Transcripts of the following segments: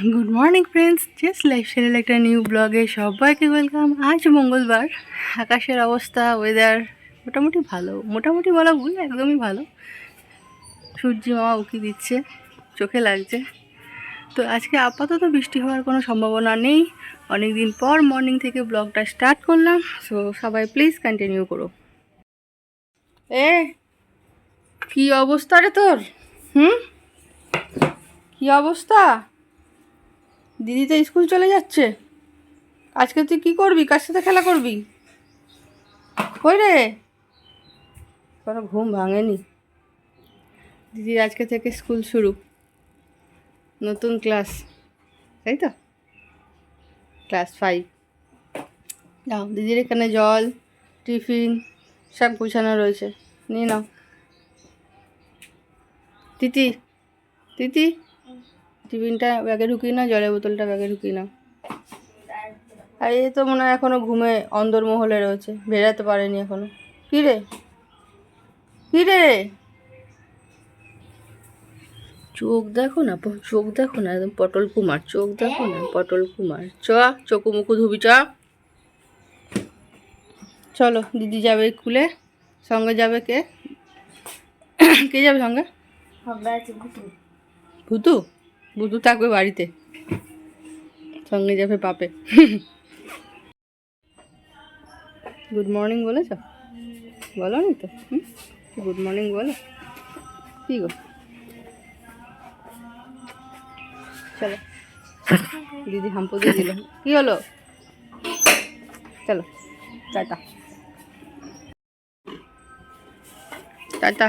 Good morning friends just লাইফস্টাইলের একটা new ব্লগে সবাইকে ওয়েলকাম আজ মঙ্গলবার। আকাশের অবস্থা ওয়েদার মোটামুটি ভালো। মোটামুটি বলা ভুল, একদমই ভালো। সূর্যি মামা উকি দিচ্ছে, চোখে লাগছে। তো আজকে আপাতত বৃষ্টি হওয়ার কোনো সম্ভাবনা নেই। অনেক দিন পর মর্নিং থেকে ব্লগটা স্টার্ট করলাম। সো সবাই প্লিজ কন্টিনিউ করো। এ, কি অবস্থা রে তোর? হুম? কি অবস্থা? দিদি তো স্কুল চলে যাচ্ছে। আজকে তুই কি করবি? কার সাথে খেলা করবি? কই রে? কোনো ঘুম ভাঙেনি। দিদির আজকে থেকে স্কুল শুরু। নতুন ক্লাস। তাই তো? Class five. নাও, দিদির এখানে জল, টিফিন, সব গুছানো রয়েছে। নিয়ে নাও। তিতি তিতি। টিফিনটা ব্যাগে ঢুকিয়ে নাও জলের বোতলটা ব্যাগে ঢুকিয়ে নাও। আর এই তো মনে হয় এখনও ঘুমে অন্দরমহলে রয়েছে বেরাতে পারেনি এখনও। কী রে? কী রে? চোখ দেখো না চোখ দেখো না একদম পটল কুমার চোখ দেখো না পটল কুমার। চ চকু মুকু ধুবি চ। চলো দিদি যাবে খুলে সঙ্গে যাবে কে? কে যাবে সঙ্গে? ভুতু? ভুতু থাকবে বাড়িতে। সঙ্গে যাবে পাপে গুড মর্নিং বলেছ? বলো নি তো গুড মর্নিং বলো। কি গো? চলো। দিদি হাম্পু দিয়ে দিল। কি হলো? চলো, tata. Tata.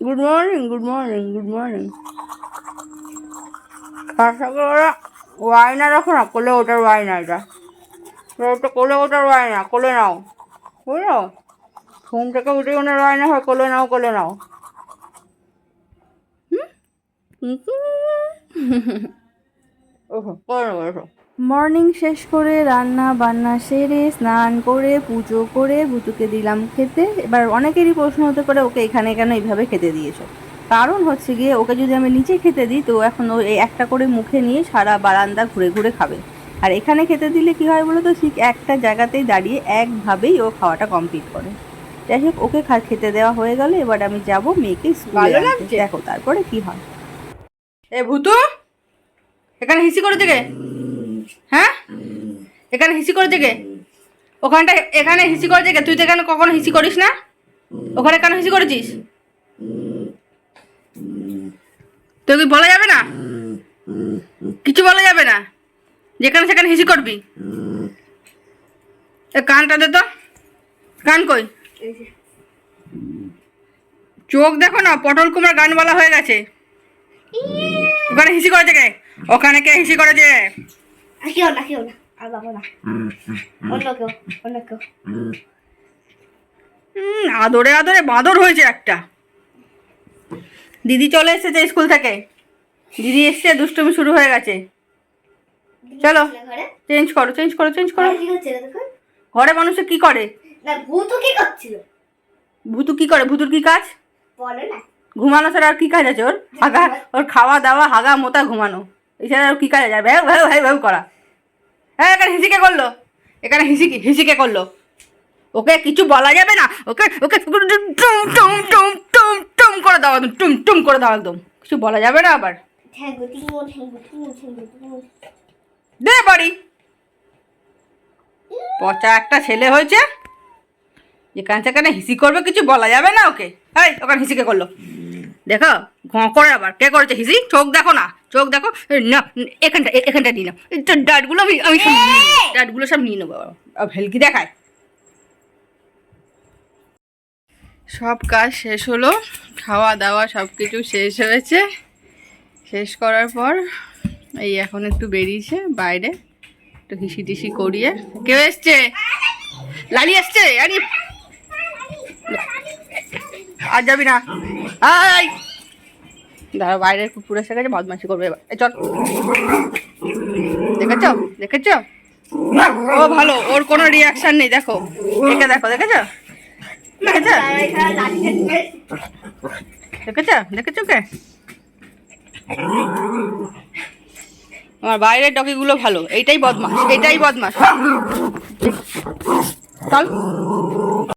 Good morning good morning good morning আশা করি ওরা ওয়াইনা রাখো না কোলে ওটার ওয়াইনা এটা। ওটা কোলে ওটার ওয়াইনা কোলে নাও। বুঝলো? ঘুম থেকে উঠে ওনার ওয়াইনা হয় কোলে নাও কোলে নাও। ওহো কোলে এসো মর্নিং শেষ করে রান্না বান্না সেরে স্নান করে পুজো করে ভুতুকে দিলাম খেতে। এবার অনেকেরই প্রশ্ন হতে পারে ওকে এখানে কেন এইভাবে খেতে দিয়েছ? কারণ হচ্ছে গিয়ে ওকে যদি আমি নিচে খেতে দিই তো এখন ও এই একটা করে মুখে নিয়ে সারা বারান্দা ঘুরে ঘুরে খাবে। আর এখানে খেতে দিলে কি হয় বলো তো ঠিক একটা জায়গাতেই দাঁড়িয়ে একভাবেই ও খাওয়াটা কমপ্লিট করে। যাই হোক ওকে খা খেতে দেওয়া হয়ে গেল। এবার আমি যাব মেয়েকে স্কুলে দেখো তারপরে কি হয়। এ ভূতু এখানে হিসি করে থেকে হ্যাঁ? এখানে হিসি করে থেকে ওখানটা এখানে হিসি করে থেকে তুই তো এখানে কখনো হিসি করিস না? ওখানে কেন হিসি করেছিস? তো কি বলা যাবে না? কিছু বলা যাবে না? যেখানে সেখানে হিসি করবি। কানটা দে তো। কান কই? চোখ দেখো না পটল কুমার গান বলা হয়ে গেছে। ওখানে হিসি করেছে কে? ওখানে কে হিসি করেছে? কেউ না কেউ না আর বাবা না অন্য কেউ অন্য কেউ হুম, আদরে আদরে বাঁদর হয়েছে একটা। দিদি চলে এসেছে স্কুল থেকে। দিদি এসছে দুষ্টুমি শুরু হয়ে গেছে। চলো। ঘরে? চেঞ্জ করো চেঞ্জ করো চেঞ্জ করো। ঘরে মানুষে কি করে? ভূত কি করছিল? ভুতু কি করে? ভুতুর কি কাজ? বলে না। ঘুমানো ছাড়া আর কি কাজ আছে ওর? হাগা ওর খাওয়া দাওয়া হাগা মোতা ঘুমানো। এছাড়া আর কি কাজ আছে ভ্যাউ ভ্যাউ ভ্যাউ ভ্যাউ করা। হ্যাঁ এখানে হিসিকে করল। এখানে হিসিকে হিসিকে করল। ওকে কিছু বলা যাবে না? ওকে ওকে টুম টুম টুম টুম টুম করে দাও একদম, টুম টুম করে দাও একদম। কিছু বলা যাবে না আবার? দে বাড়ি। পচা একটা ছেলে হয়েছে। যেখানে সেখানে হিসি করবে, কিছু বলা যাবে না ওকে? এই, ওখানে হিসিকে করল। দেখো ঘ করে আবার কে করেছে হিসি চোখ দেখো না চোখ দেখো না এখানটা এখানটা নিয়ে নাও ডাটগুলো আমি আমি সব ডাটগুলো সব নিয়ে নেব ভেলকি দেখায় সব কাজ শেষ হলো খাওয়া দাওয়া সব কিছু শেষ হয়েছে শেষ করার পর এই এখন একটু বেরিয়েছে বাইরে একটু হিসি টিসি করিয়ে কেউ এসছে লালি এসছে আরে আর যাবি না আয়! দাঁড়া বাইরের কুকুর এসে গেছে, বদমাশি করবে এবার। চল। দেখেছ? দেখেছ? ও ভালো, ওর কোনো রিয়াকশন নেই, দেখো। একে দেখো, দেখেছ? দেখেছ? দেখেছ? দেখেছ কে আমার বাইরের ডগিগুলো ভালো, এইটাই বদমাস এইটাই বদমাস চল।